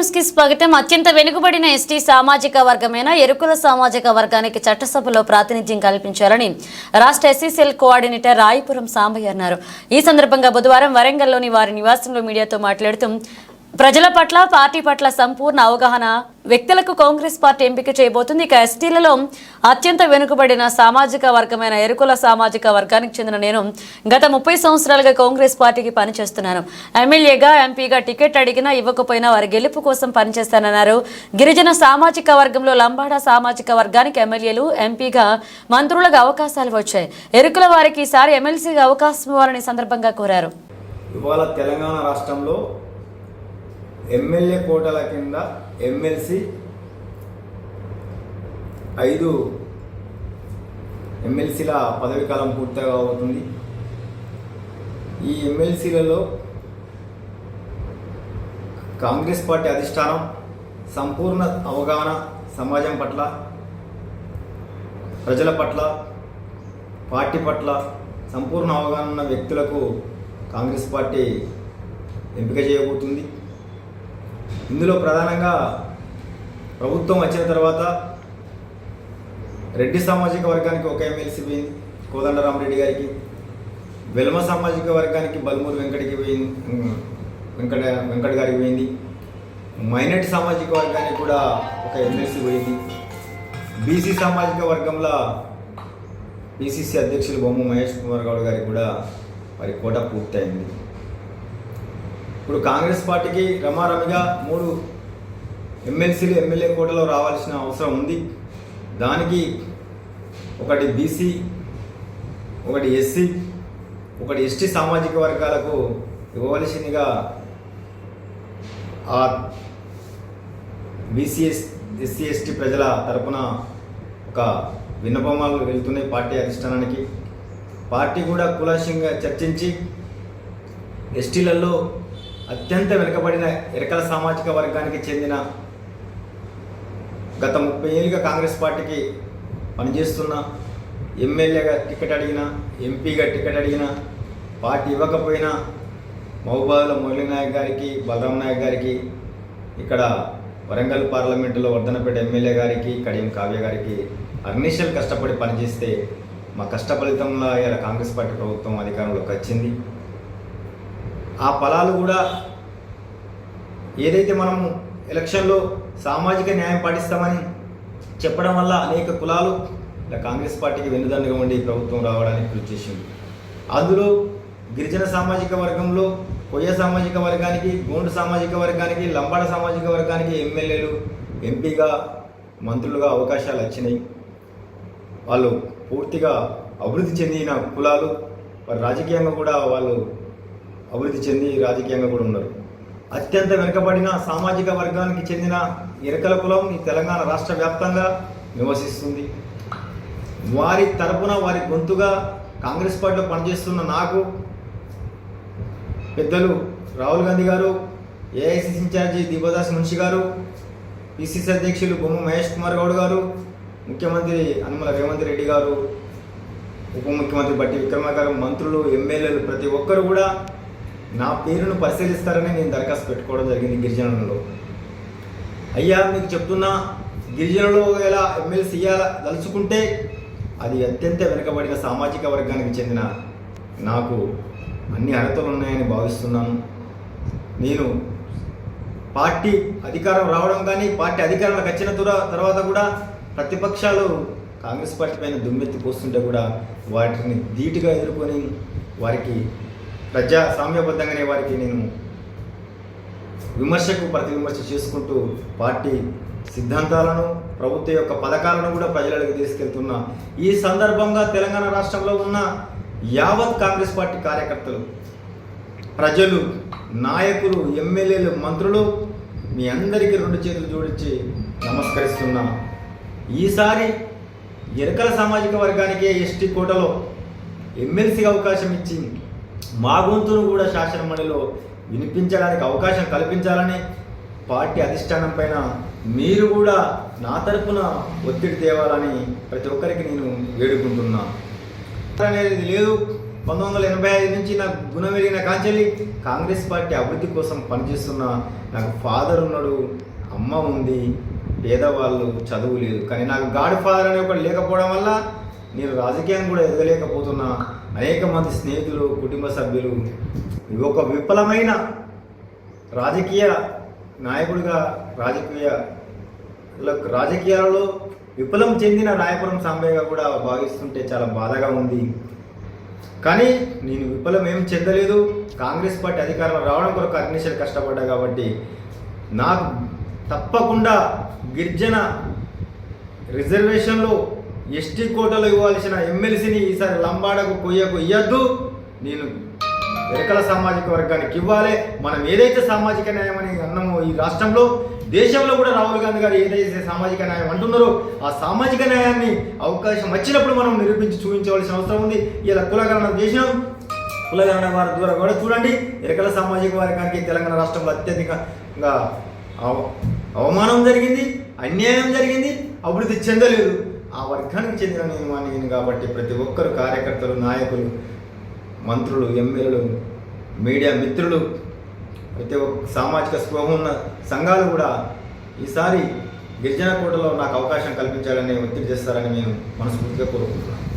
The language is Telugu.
న్యూస్కి స్వాగతం. అత్యంత వెనుకబడిన ఎస్టీ సామాజిక వర్గమైన ఎరుకుల సామాజిక వర్గానికి చట్టసభలో ప్రాతినిధ్యం కల్పించాలని రాష్ట్ర ఎస్సీసీఎల్ కోఆర్డినేటర్ రాయపురం సాంబయ్య అన్నారు. ఈ సందర్భంగా బుధవారం వరంగల్లోని వారి నివాసంలో మీడియాతో మాట్లాడుతూ ప్రజల పట్ల పార్టీ పట్ల సంపూర్ణ అవగాహన వ్యక్తులకు కాంగ్రెస్ పార్టీ ఎంపిక చేయబోతుంది. ఇక ఎస్టీలలో అత్యంత వెనుకబడిన సామాజిక వర్గమైన ఎరుకుల సామాజిక వర్గానికి చెందిన నేను గత ముప్పై సంవత్సరాలుగా కాంగ్రెస్ పార్టీకి పనిచేస్తున్నాను. ఎమ్మెల్యేగా ఎంపీగా టికెట్ అడిగినా ఇవ్వకపోయినా వారి గెలుపు కోసం పనిచేస్తానన్నారు. గిరిజన సామాజిక వర్గంలో లంబాడా సామాజిక వర్గానికి ఎమ్మెల్యేలు ఎంపీగా మంత్రులుగా అవకాశాలు వచ్చాయి. ఎరుకుల వారికి ఈసారి ఎమ్మెల్సీగా అవకాశం ఇవ్వాలని సందర్భంగా కోరారు. ఇవాళ తెలంగాణ రాష్ట్రంలో ఎమ్మెల్యే కోటల కింద ఎమ్మెల్సీ ఐదు ఎమ్మెల్సీల పదవి కాలం పూర్తిగా అవుతుంది. ఈ ఎమ్మెల్సీలలో కాంగ్రెస్ పార్టీ అధిష్టానం సంపూర్ణ అవగాహన సమాజం పట్ల ప్రజల పట్ల పార్టీ పట్ల సంపూర్ణ అవగాహన ఉన్న వ్యక్తులకు కాంగ్రెస్ పార్టీ ఎంపిక చేయబోతుంది. ఇందులో ప్రధానంగా ప్రభుత్వం వచ్చిన తర్వాత రెడ్డి సామాజిక వర్గానికి ఒక ఎమ్మెల్సీ పోయింది కోదండరామరెడ్డి గారికి. వెల్మ సామాజిక వర్గానికి బల్మూరు వెంకటకి పోయింది వెంకట వెంకట గారికి పోయింది. మైనార్టీ సామాజిక వర్గానికి కూడా ఒక ఎమ్మెల్సీ పోయింది. బీసీ సామాజిక వర్గంలో పిసిసి అధ్యక్షులు బొమ్మ మహేష్ కుమార్ గౌడ్ గారికి కూడా వారి కోట పూర్తయింది. ఇప్పుడు కాంగ్రెస్ పార్టీకి రమారమిగా మూడు ఎమ్మెల్సీలు ఎమ్మెల్యే కోటలో రావాల్సిన అవసరం ఉంది. దానికి ఒకటి బీసీ ఒకటి ఎస్సీ ఒకటి ఎస్టీ సామాజిక వర్గాలకు ఇవ్వవలసిందిగా ఆ బీసీఎస్ ఎస్సీ ఎస్టీ ప్రజల తరపున ఒక విన్నపమాలు వెళ్తున్నాయి పార్టీ అధిష్టానానికి. పార్టీ కూడా కులాశంగా చర్చించి ఎస్టీలలో అత్యంత వెనుకబడిన ఇరకల సామాజిక వర్గానికి చెందిన గత ముప్పై ఏళ్ళుగా కాంగ్రెస్ పార్టీకి పనిచేస్తున్న ఎమ్మెల్యేగా టికెట్ అడిగిన ఎంపీగా టికెట్ అడిగిన పార్టీ ఇవ్వకపోయినా మహబూబాల మురళీ నాయక్ గారికి బలరాం నాయక్ గారికి ఇక్కడ వరంగల్ పార్లమెంటులో వర్ధనపేట ఎమ్మెల్యే గారికి కడియం కావ్య గారికి అర్నిషల్ కష్టపడి పనిచేస్తే మా కష్ట ఫలితంలో ఇలా కాంగ్రెస్ పార్టీ ప్రభుత్వం అధికారంలోకి వచ్చింది. ఆ ఫలాలు కూడా ఏదైతే మనము ఎలక్షన్లో సామాజిక న్యాయం పాటిస్తామని చెప్పడం వల్ల అనేక కులాలు ఇలా కాంగ్రెస్ పార్టీకి వెన్నుదండగా ఉండి ప్రభుత్వం రావడానికి కృషి చేసింది. అందులో గిరిజన సామాజిక వర్గంలో కొయ్య సామాజిక వర్గానికి గోండు సామాజిక వర్గానికి లంబాడ సామాజిక వర్గానికి ఎమ్మెల్యేలు ఎంపీగా మంత్రులుగా అవకాశాలు వచ్చినాయి. వాళ్ళు పూర్తిగా అభివృద్ధి చెందిన కులాలు వారు రాజకీయంగా కూడా వాళ్ళు అభివృద్ధి చెంది రాజకీయంగా కూడా ఉన్నారు. అత్యంత వెనుకబడిన సామాజిక వర్గానికి చెందిన ఇరకల కులం ఈ తెలంగాణ రాష్ట్ర వ్యాప్తంగా నివసిస్తుంది. వారి తరపున వారి గొంతుగా కాంగ్రెస్ పార్టీలో పనిచేస్తున్న నాకు పెద్దలు రాహుల్ గాంధీ గారు ఏఐసిసి ఇన్ఛార్జి దీపదాస్ మున్షి గారు పిసిసి అధ్యక్షులు బొమ్మ మహేష్ కుమార్ గౌడ్ గారు ముఖ్యమంత్రి అనుమల రేవంత్ రెడ్డి గారు ఉప ముఖ్యమంత్రి బట్టి విక్రమ గారు మంత్రులు ఎమ్మెల్యేలు ప్రతి ఒక్కరు కూడా నా పేరును పరిశీలిస్తారని నేను దరఖాస్తు పెట్టుకోవడం జరిగింది గిరిజనులలో. అయ్యా మీకు చెప్తున్నా గిరిజనులు ఎలా ఎమ్మెల్సీ దలుచుకుంటే అది అత్యంత వెనుకబడిన సామాజిక వర్గానికి చెందిన నాకు అన్ని అర్హతలు ఉన్నాయని భావిస్తున్నాను. నేను పార్టీ అధికారం రావడం కానీ పార్టీ అధికారంలోకి వచ్చిన తుర- తర్వాత కూడా ప్రతిపక్షాలు కాంగ్రెస్ పార్టీ పైన దుమ్మెత్తి పోస్తుంటే కూడా వాటిని ధీటుగా ఎదుర్కొని వారికి ప్రజా సామ్యబద్ధంగానే వారికి నేను విమర్శకు ప్రతి విమర్శ చేసుకుంటూ పార్టీ సిద్ధాంతాలను ప్రభుత్వం యొక్క పథకాలను కూడా ప్రజలకు తీసుకెళ్తున్నా ఈ సందర్భంగా తెలంగాణ రాష్ట్రంలో ఉన్న యావత్ కాంగ్రెస్ పార్టీ కార్యకర్తలు ప్రజలు నాయకులు ఎమ్మెల్యేలు మంత్రులు మీ అందరికీ రెండు చేతులు జోడించి నమస్కరిస్తున్నా. ఈసారి ఎరకల సామాజిక వర్గానికి ఎస్టీ కోటలో ఎమ్మెల్సీ అవకాశం ఇచ్చింది. మా గొంతును కూడా శాసనమండలిలో వినిపించడానికి అవకాశం కల్పించాలని పార్టీ అధిష్టానం పైన మీరు కూడా నా తరపున ఒత్తిడి తేవాలని ప్రతి ఒక్కరికి నేను వేడుకుంటున్నా. అనేది లేదు. పంతొమ్మిది వందల ఎనభై ఐదు నుంచి నాకు గుణం వెలిగిన కాంచెల్లి కాంగ్రెస్ పార్టీ అభివృద్ధి కోసం పనిచేస్తున్న నాకు ఫాదర్ ఉన్నాడు అమ్మ ఉంది పేదవాళ్ళు చదువు లేదు. కానీ నాకు గాడ్ ఫాదర్ అనే ఒకటి లేకపోవడం వల్ల నేను రాజకీయం కూడా ఎదగలేకపోతున్నా. అనేక మంది స్నేహితులు కుటుంబ సభ్యులు ఇది ఒక విఫలమైన రాజకీయ నాయకుడిగా రాజకీయ రాజకీయాలలో విఫలం చెందిన రాయపురం సాంబయ్యగా కూడా భావిస్తుంటే చాలా బాధగా ఉంది. కానీ నేను విఫలం ఏం చెందలేదు. కాంగ్రెస్ పార్టీ అధికారంలో రావడం కొరకు అగ్నిశలు కష్టపడ్డా కాబట్టి నాకు తప్పకుండా గిరిజన రిజర్వేషన్లో ఎస్టీ కోటలో ఇవ్వాల్సిన ఎమ్మెల్సీని ఈసారి లంబాడకు కొయ్యకు ఇయ్యద్దు. నేను ఎరకల సామాజిక వర్గానికి ఇవ్వాలి. మనం ఏదైతే సామాజిక న్యాయం అని అన్నామో ఈ రాష్ట్రంలో దేశంలో కూడా రాహుల్ గాంధీ గారు ఏదైతే సామాజిక న్యాయం అంటున్నారో ఆ సామాజిక న్యాయాన్ని అవకాశం వచ్చినప్పుడు మనం నిరూపించి చూపించవలసిన అవసరం ఉంది. ఇలా కులగణన చేసినాం. కులగణన వారి ద్వారా కూడా చూడండి. ఎరకల సామాజిక వర్గానికి తెలంగాణ రాష్ట్రంలో అత్యధికంగా అవ- అవమానం జరిగింది అన్యాయం జరిగింది అభివృద్ధి చెందలేదు. ఆ వర్గానికి చెందిన నేను వాడిని కాబట్టి ప్రతి ఒక్కరు కార్యకర్తలు నాయకులు మంత్రులు ఎమ్మెల్యేలు మీడియా మిత్రులు ప్రతి ఒక్క సామాజిక స్పృహ ఉన్న సంఘాలు కూడా ఈసారి గిరిజన కోటలో నాకు అవకాశం కల్పించాలని ఒత్తిడి చేస్తారని నేను మనస్ఫూర్తిగా కోరుకుంటున్నాను.